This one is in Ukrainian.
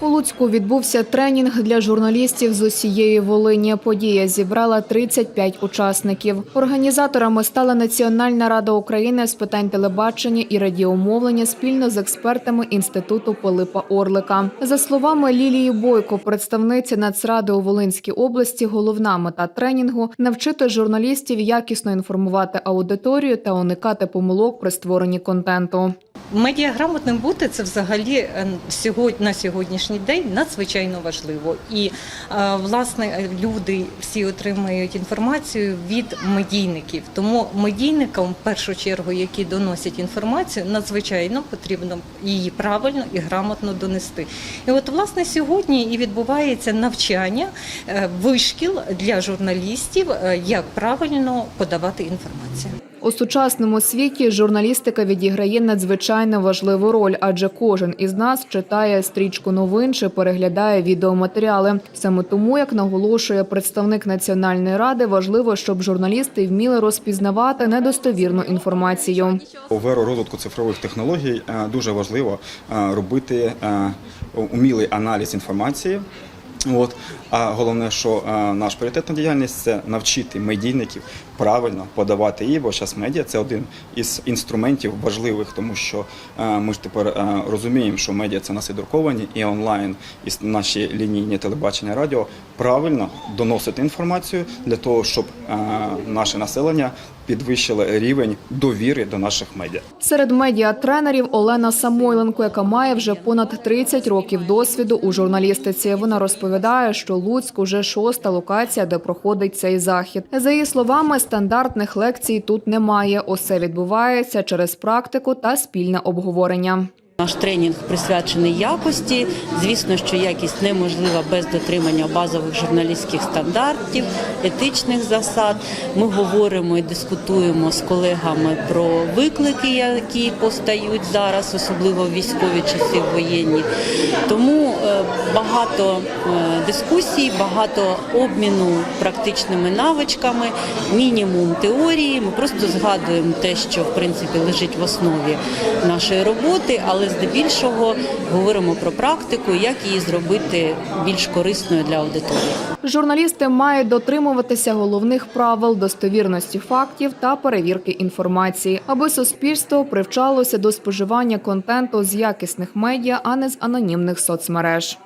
У Луцьку відбувся тренінг для журналістів з усієї Волині. Подія зібрала 35 учасників. Організаторами стала Національна рада України з питань телебачення і радіомовлення спільно з експертами інституту Пилипа Орлика. За словами Лілії Бойко, представниці Нацради у Волинській області, головна мета тренінгу навчити журналістів якісно інформувати аудиторію та уникати помилок при створенні контенту. Медіаграмотним бути це взагалі е, на сьогоднішній день надзвичайно важливо. І е, власне люди всі отримують інформацію від медійників. Тому медійникам, в першу чергу, які доносять інформацію, надзвичайно потрібно її правильно і грамотно донести. І от власне сьогодні і відбувається навчання е, вишкіл для журналістів, як правильно подавати інформацію. У сучасному світі журналістика відіграє надзвичайно важливу роль, адже кожен із нас читає стрічку новин чи переглядає відеоматеріали. Саме тому, як наголошує представник національної ради, важливо, щоб журналісти вміли розпізнавати недостовірну інформацію. У веру розвитку цифрових технологій е, дуже важливо е, робити е, умілий аналіз інформації. От. А головне, що е, наш пріоритетна діяльність це навчити медійників правильно подавати її, бо зараз медіа це один із інструментів важливих, тому що е, ми ж тепер е, розуміємо, що медіа це нас і друковані, і онлайн, і наші лінійні телебачення, радіо правильно доносити інформацію для того, щоб е, наше населення підвищило рівень довіри до наших медіа. Серед медіатренерів Олена Самойленко, яка має вже понад 30 років досвіду у журналістиці. Вона розповідає, що Луцьк уже шоста локація, де проходить цей захід. За її словами, стандартних лекцій тут немає. Усе відбувається через практику та спільне обговорення. Наш тренінг присвячений якості. Звісно, що якість неможлива без дотримання базових журналістських стандартів, етичних засад. Ми говоримо і дискутуємо з колегами про виклики, які постають зараз, особливо в військові часи воєнні. Тому е, багато е, дискусій, багато обміну практичними навичками, мінімум теорії. Ми просто згадуємо те, що в принципі лежить в основі нашої роботи, але здебільшого говоримо про практику, як її зробити більш корисною для аудиторії. Журналісти мають дотримуватися головних правил достовірності фактів та перевірки інформації, аби суспільство привчалося до споживання контенту з якісних медіа, а не з анонімних соцмереж.